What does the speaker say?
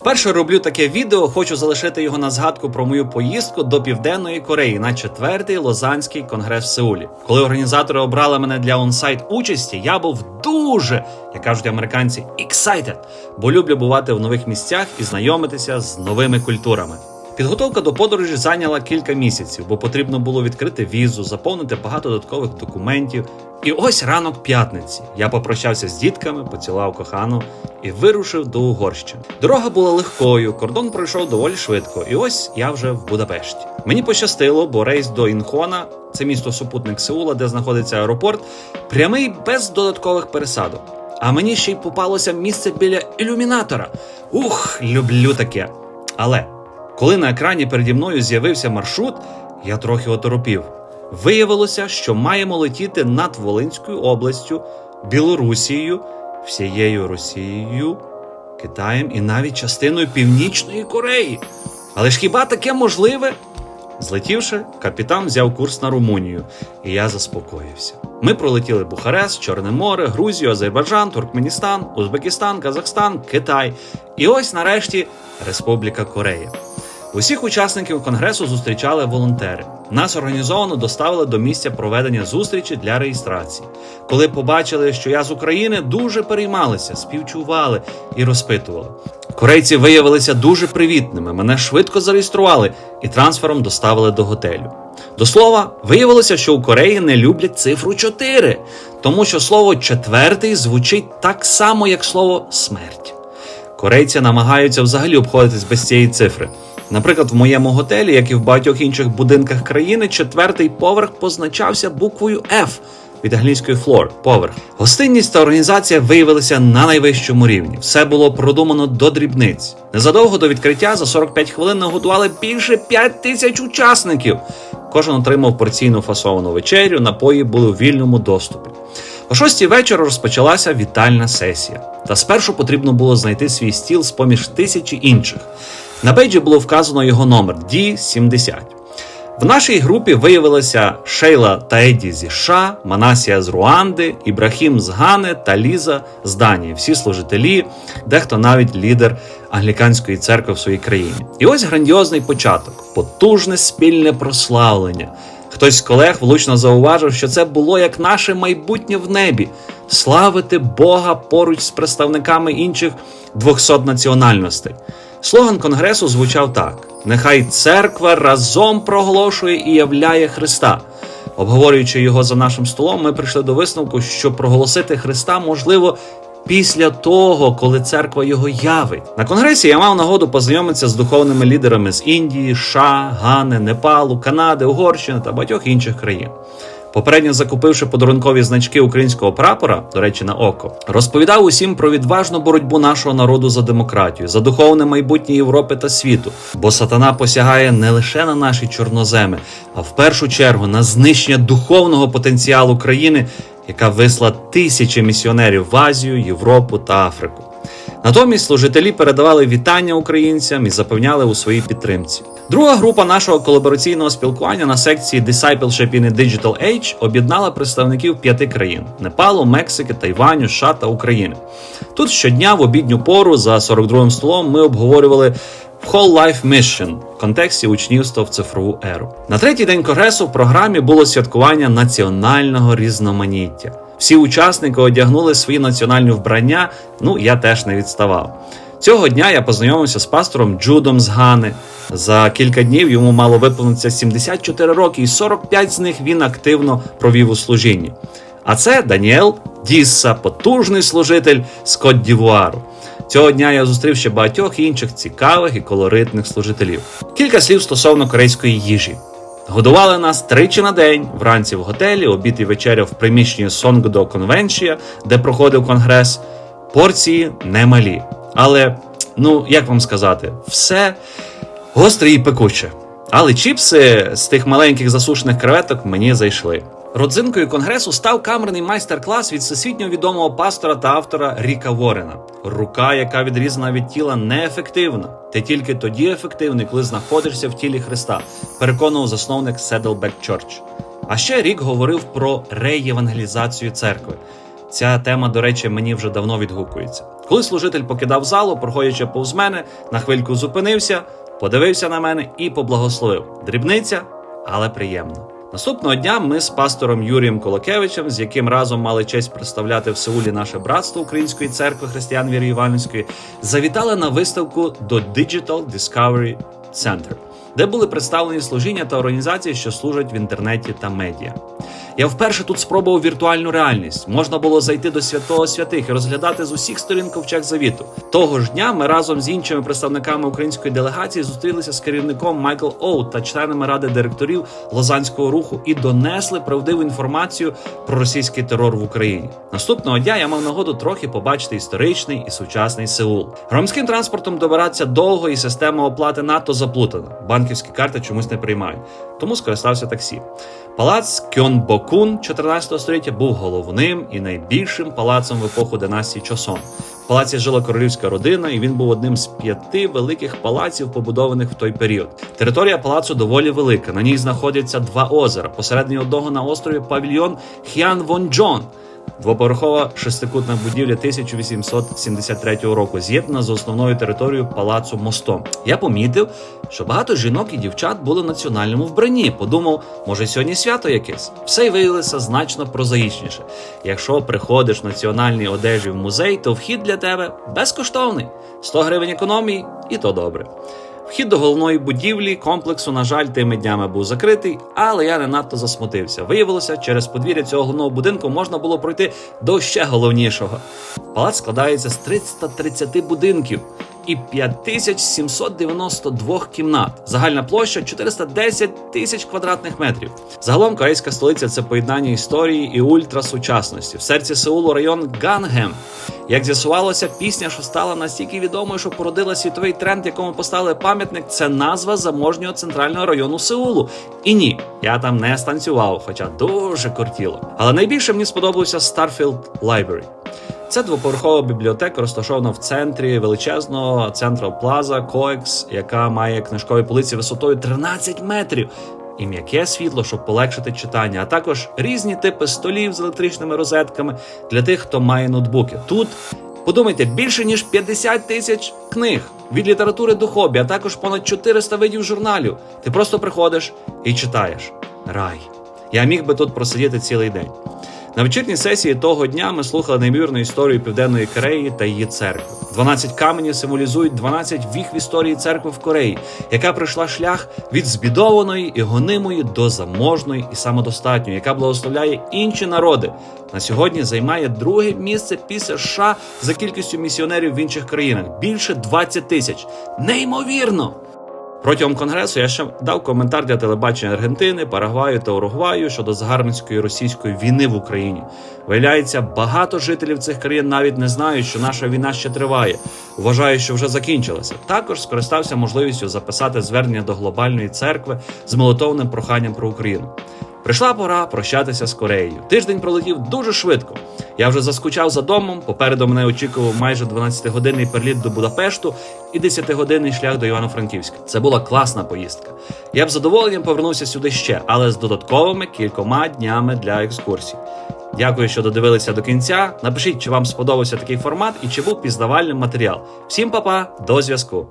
Вперше роблю таке відео, хочу залишити його на згадку про мою поїздку до Південної Кореї на четвертий Лозанський конгрес в Сеулі. Коли організатори обрали мене для онсайт участі, я був дуже, як кажуть американці, excited, бо люблю бувати в нових місцях і знайомитися з новими культурами. Підготовка до подорожі зайняла кілька місяців, бо потрібно було відкрити візу, заповнити багато додаткових документів. І ось ранок п'ятниці. Я попрощався з дітками, поцілував кохану і вирушив до Угорщини. Дорога була легкою, кордон пройшов доволі швидко, і ось я вже в Будапешті. Мені пощастило, бо рейс до Інхона, це місто супутник Сеула, де знаходиться аеропорт, прямий без додаткових пересадок. А мені ще й попалося місце біля ілюмінатора. Ух, люблю таке. Але коли на екрані переді мною з'явився маршрут, я трохи оторопів. Виявилося, що маємо летіти над Волинською областю, Білорусією, всією Росією, Китаєм і навіть частиною Північної Кореї. Але ж хіба таке можливе? Злетівши, капітан взяв курс на Румунію, і я заспокоївся. Ми пролетіли Бухарест, Чорне море, Грузію, Азербайджан, Туркменістан, Узбекистан, Казахстан, Китай. І ось нарешті Республіка Корея. Усіх учасників конгресу зустрічали волонтери. Нас організовано доставили до місця проведення зустрічі для реєстрації. Коли побачили, що я з України, дуже переймалися, співчували і розпитували. Корейці виявилися дуже привітними. Мене швидко зареєстрували і трансфером доставили до готелю. До слова, виявилося, що у Кореї не люблять цифру 4, тому що слово четвертий звучить так само, як слово смерть. Корейці намагаються взагалі обходитись без цієї цифри. Наприклад, в моєму готелі, як і в багатьох інших будинках країни, четвертий поверх позначався буквою F від англійської floor – поверх. Гостинність та організація виявилися на найвищому рівні. Все було продумано до дрібниць. Незадовго до відкриття за 45 хвилин наготували більше 5 тисяч учасників. Кожен отримав порційну фасовану вечерю, напої були у вільному доступі. О шостій вечора розпочалася вітальна сесія. Та спершу потрібно було знайти свій стіл з поміж тисячі інших. На бейджі було вказано його номер D70. В нашій групі виявилися Шейла та Еді зі США, Манасія з Руанди, Ібрахім з Гани та Ліза з Данії. Всі служителі, дехто навіть лідер англіканської церкви в своїй країні. І ось грандіозний початок, потужне спільне прославлення. Хтось з колег влучно зауважив, що це було як наше майбутнє в небі славити Бога поруч з представниками інших 200 національностей. Слоган конгресу звучав так: Нехай церква разом проголошує і являє Христа. Обговорюючи його за нашим столом, ми прийшли до висновку, що проголосити Христа можливо після того, коли церква його явить. На конгресі я мав нагоду познайомитися з духовними лідерами з Індії, США, Гани, Непалу, Канади, Угорщини та багатьох інших країн. Попередньо закупивши подарункові значки українського прапора, до речі, на око, розповідав усім про відважну боротьбу нашого народу за демократію, за духовне майбутнє Європи та світу. Бо сатана посягає не лише на наші чорноземи, а в першу чергу на знищення духовного потенціалу країни, яка висла тисячі місіонерів в Азію, Європу та Африку. Натомість служителі передавали вітання українцям і запевняли у своїй підтримці. Друга група нашого колабораційного спілкування на секції Discipleship in a Digital Age об'єднала представників п'яти країн: Непалу, Мексики, Тайваню, США та України. Тут щодня в обідню пору за 42-м столом ми обговорювали Whole Life Mission в контексті учнівства в цифрову еру. На третій день конгресу в програмі було святкування національного різноманіття. Всі учасники одягнули свої національні вбрання. Ну я теж не відставав. Цього дня я познайомився з пастором Джудом з Гани. За кілька днів йому мало виповнитися 74 роки, і 45 з них він активно провів у служінні. А це Даніел Дісса, потужний служитель з Кот Дівуару. Цього дня я зустрів ще багатьох інших цікавих і колоритних служителів. Кілька слів стосовно корейської їжі. Годували нас тричі на день, вранці в готелі, обід і вечеря в приміщенні Сонгдо Конвенція, де проходив конгрес. Порції немалі. Але, ну як вам сказати, все гостре і пекуче. Але чіпси з тих маленьких засушених креветок мені зайшли. Родзинкою конгресу став камерний майстер-клас від всесвітньо відомого пастора та автора Ріка Ворена. Рука, яка відрізана від тіла, неефективна. Ти тільки тоді ефективний, коли знаходишся в тілі Христа, переконував засновник Saddleback Church. А ще рік говорив про реєвангелізацію церкви. Ця тема, до речі, мені вже давно відгукується. Коли служитель покидав залу, проходячи повз мене, на хвильку зупинився, подивився на мене і поблагословив. Дрібниця, але приємно. Наступного дня ми з пастором Юрієм Колокевичем, з яким разом мали честь представляти в Сеулі наше братство Української церкви християн віри Іванівської, завітали на виставку до Digital Discovery Center, де були представлені служіння та організації, що служать в інтернеті та медіа. Я вперше тут спробував віртуальну реальність. Можна було зайти до святого святих і розглядати з усіх сторін ковчег завіту. Того ж дня ми разом з іншими представниками української делегації зустрілися з керівником Майкл Оут та членами ради директорів Лозанського руху і донесли правдиву інформацію про російський терор в Україні. Наступного дня я мав нагоду трохи побачити історичний і сучасний Сеул. Громадським транспортом добиратися довго і система оплати надто заплутана. Банківські карти чомусь не приймають, тому скористався таксі. Палац Кьонбокун 14 століття був головним і найбільшим палацом в епоху династії Чосон. В палаці жила королівська родина, і він був одним з п'яти великих палаців, побудованих в той період. Територія палацу доволі велика. На ній знаходяться два озера. Посередині одного на острові павільйон Х'ян Вонджон. Двоповерхова шестикутна будівля 1873 року, з'єднана з основною територією палацу мостом. Я помітив, що багато жінок і дівчат були в національному вбранні. Подумав, може сьогодні свято якесь. Все й виявилося значно прозаїчніше. Якщо приходиш в національній одежі в музей, то вхід для тебе безкоштовний. 100 гривень економії, і то добре. Вхід до головної будівлі комплексу, на жаль, тими днями був закритий, але я не надто засмутився. Виявилося, через подвір'я цього головного будинку можна було пройти до ще головнішого. Палац складається з 330 будинків і 5792 кімнат. Загальна площа 410 тисяч квадратних метрів. Загалом корейська столиця це поєднання історії і ультрасучасності. В серці Сеулу район Гангем. Як з'ясувалося, пісня, що стала настільки відомою, що породила світовий тренд, якому поставили пам'ятник, це назва заможнього центрального району Сеулу. І ні, я там не станцював, хоча дуже кортіло. Але найбільше мені сподобався Starfield Library. Це двоповерхова бібліотека, розташована в центрі величезного Central Plaza Coex, яка має книжкові полиці висотою 13 метрів. І м'яке світло, щоб полегшити читання, а також різні типи столів з електричними розетками для тих, хто має ноутбуки. Тут подумайте більше ніж 50 тисяч книг від літератури до хобі, а також понад 400 видів журналів. Ти просто приходиш і читаєш. Рай. Я міг би тут просидіти цілий день. На вечірній сесії того дня ми слухали неймовірну історію Південної Кореї та її церкви. 12 каменів символізують 12 віх в історії церкви в Кореї, яка пройшла шлях від збідованої і гонимої до заможної і самодостатньої, яка благословляє інші народи. На сьогодні займає друге місце після США за кількістю місіонерів в інших країнах більше 20 тисяч. Неймовірно! Протягом конгресу я ще дав коментар для телебачення Аргентини, Парагваю та Уругваю щодо загарбницької російської війни в Україні. Виявляється, багато жителів цих країн навіть не знають, що наша війна ще триває. Вважають, що вже закінчилася. Також скористався можливістю записати звернення до глобальної церкви з молитовним проханням про Україну. Прийшла пора прощатися з Кореєю. Тиждень пролетів дуже швидко. Я вже заскучав за домом. Попереду мене очікував майже 12-годинний переліт до Будапешту і 10-годинний шлях до Івано-Франківська. Це була класна поїздка. Я б задоволенням повернувся сюди ще, але з додатковими кількома днями для екскурсій. Дякую, що додивилися до кінця. Напишіть, чи вам сподобався такий формат і чи був пізнавальним матеріал. Всім па-па, до зв'язку.